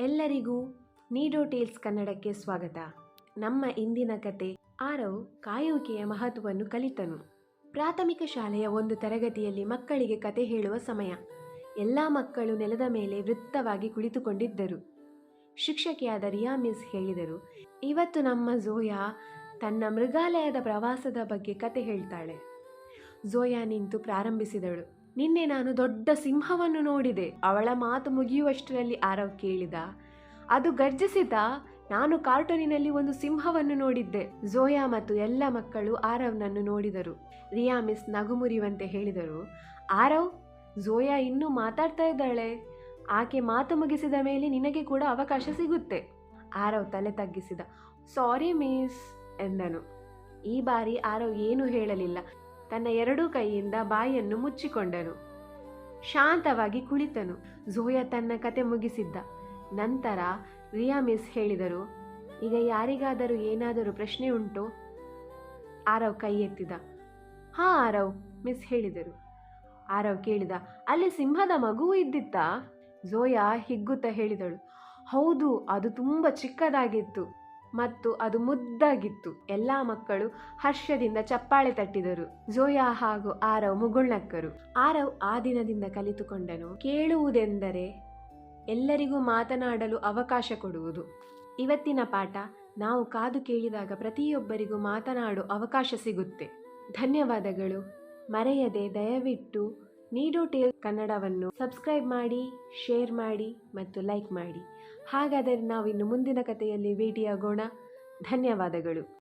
ಎಲ್ಲರಿಗೂ ನೀಡೋ ಟೇಲ್ಸ್ ಕನ್ನಡಕ್ಕೆ ಸ್ವಾಗತ. ನಮ್ಮ ಇಂದಿನ ಕತೆ ಆರವ್ ಕಾಯುವಿಕೆಯ ಮಹತ್ವವನ್ನು ಕಲಿತನು. ಪ್ರಾಥಮಿಕ ಶಾಲೆಯ ಒಂದು ತರಗತಿಯಲ್ಲಿ ಮಕ್ಕಳಿಗೆ ಕತೆ ಹೇಳುವ ಸಮಯ. ಎಲ್ಲ ಮಕ್ಕಳು ನೆಲದ ಮೇಲೆ ವೃತ್ತವಾಗಿ ಕುಳಿತುಕೊಂಡಿದ್ದರು. ಶಿಕ್ಷಕಿಯಾದ ರಿಯಾ ಮಿಸ್ ಹೇಳಿದರು, ಇವತ್ತು ನಮ್ಮ ಝೋಯಾ ತನ್ನ ಮೃಗಾಲಯದ ಪ್ರವಾಸದ ಬಗ್ಗೆ ಕತೆ ಹೇಳ್ತಾಳೆ. ಝೋಯಾ ನಿಂತು ಪ್ರಾರಂಭಿಸಿದಳು. ನಿನ್ನೆ ನಾನು ದೊಡ್ಡ ಸಿಂಹವನ್ನು ನೋಡಿದೆ. ಅವಳ ಮಾತು ಮುಗಿಯುವಷ್ಟರಲ್ಲಿ ಆರವ್ ಕೇಳಿದ, ಅದು ಗರ್ಜಿಸಿದ, ನಾನು ಕಾರ್ಟೂನಿನಲ್ಲಿ ಒಂದು ಸಿಂಹವನ್ನು ನೋಡಿದ್ದೆ. ಝೋಯಾ ಮತ್ತು ಎಲ್ಲ ಮಕ್ಕಳು ಆರವ್ನನ್ನು ನೋಡಿದರು. ರಿಯಾ ಮಿಸ್ ನಗು ಮುರಿಯುವಂತೆ ಹೇಳಿದರು, ಆರವ್ ಝೋಯಾ ಇನ್ನೂ ಮಾತಾಡ್ತಾ ಇದ್ದಾಳೆ. ಆಕೆ ಮಾತು ಮುಗಿಸಿದ ಮೇಲೆ ನಿನಗೆ ಕೂಡ ಅವಕಾಶ ಸಿಗುತ್ತೆ. ಆರವ್ ತಲೆ ತಗ್ಗಿಸಿದ, ಸಾರಿ ಮಿಸ್, ಎಂದನು. ಈ ಬಾರಿ ಆರವ್ ಏನೂ ಹೇಳಲಿಲ್ಲ. ತನ್ನ ಎರಡೂ ಕೈಯಿಂದ ಬಾಯಿಯನ್ನು ಮುಚ್ಚಿಕೊಂಡನು. ಶಾಂತವಾಗಿ ಕುಳಿತನು. ಝೋಯಾ ತನ್ನ ಕತೆ ಮುಗಿಸಿದ್ದ. ನಂತರ ರಿಯಾ ಮಿಸ್ ಹೇಳಿದರು, ಈಗ ಯಾರಿಗಾದರೂ ಏನಾದರೂ ಪ್ರಶ್ನೆ ಉಂಟು? ಆರವ್ ಕೈ ಎತ್ತಿದ. ಹಾ, ಆರವ್, ಮಿಸ್ ಹೇಳಿದರು. ಆರವ್ ಕೇಳಿದ, ಅಲ್ಲಿ ಸಿಂಹದ ಮಗು ಇದ್ದಿತ್ತಾ? ಝೋಯಾ ಹಿಗ್ಗುತ್ತಾ ಹೇಳಿದಳು, ಹೌದು, ಅದು ತುಂಬ ಚಿಕ್ಕದಾಗಿತ್ತು. ಮತ್ತು ಅದು ಮುದ್ದಾಗಿತ್ತು. ಎಲ್ಲ ಮಕ್ಕಳು ಹರ್ಷದಿಂದ ಚಪ್ಪಾಳೆ ತಟ್ಟಿದರು. ಜೋಯಾ ಹಾಗೂ ಆರವ್ ಮುಗುಳ್ನಕ್ಕರು. ಆರವ್ ಆ ದಿನದಿಂದ ಕಲಿತುಕೊಂಡನು. ಕೇಳುವುದೆಂದರೆ ಎಲ್ಲರಿಗೂ ಮಾತನಾಡಲು ಅವಕಾಶ ಕೊಡುವುದು. ಇವತ್ತಿನ ಪಾಠ ನಾವು ಕಾದು ಕೇಳಿದಾಗ ಪ್ರತಿಯೊಬ್ಬರಿಗೂ ಮಾತನಾಡುವ ಅವಕಾಶ ಸಿಗುತ್ತೆ. ಧನ್ಯವಾದಗಳು. ಮರೆಯದೆ ದಯವಿಟ್ಟು ನೀಡೋ ಟೇಲ್ ಕನ್ನಡವನ್ನು ಸಬ್ಸ್ಕ್ರೈಬ್ ಮಾಡಿ, ಶೇರ್ ಮಾಡಿ ಮತ್ತು ಲೈಕ್ ಮಾಡಿ. ಹಾಗಾದರೆ ನಾವು ಇನ್ನು ಮುಂದಿನ ಕಥೆಯಲ್ಲಿ ಭೇಟಿಯಾಗೋಣ. ಧನ್ಯವಾದಗಳು.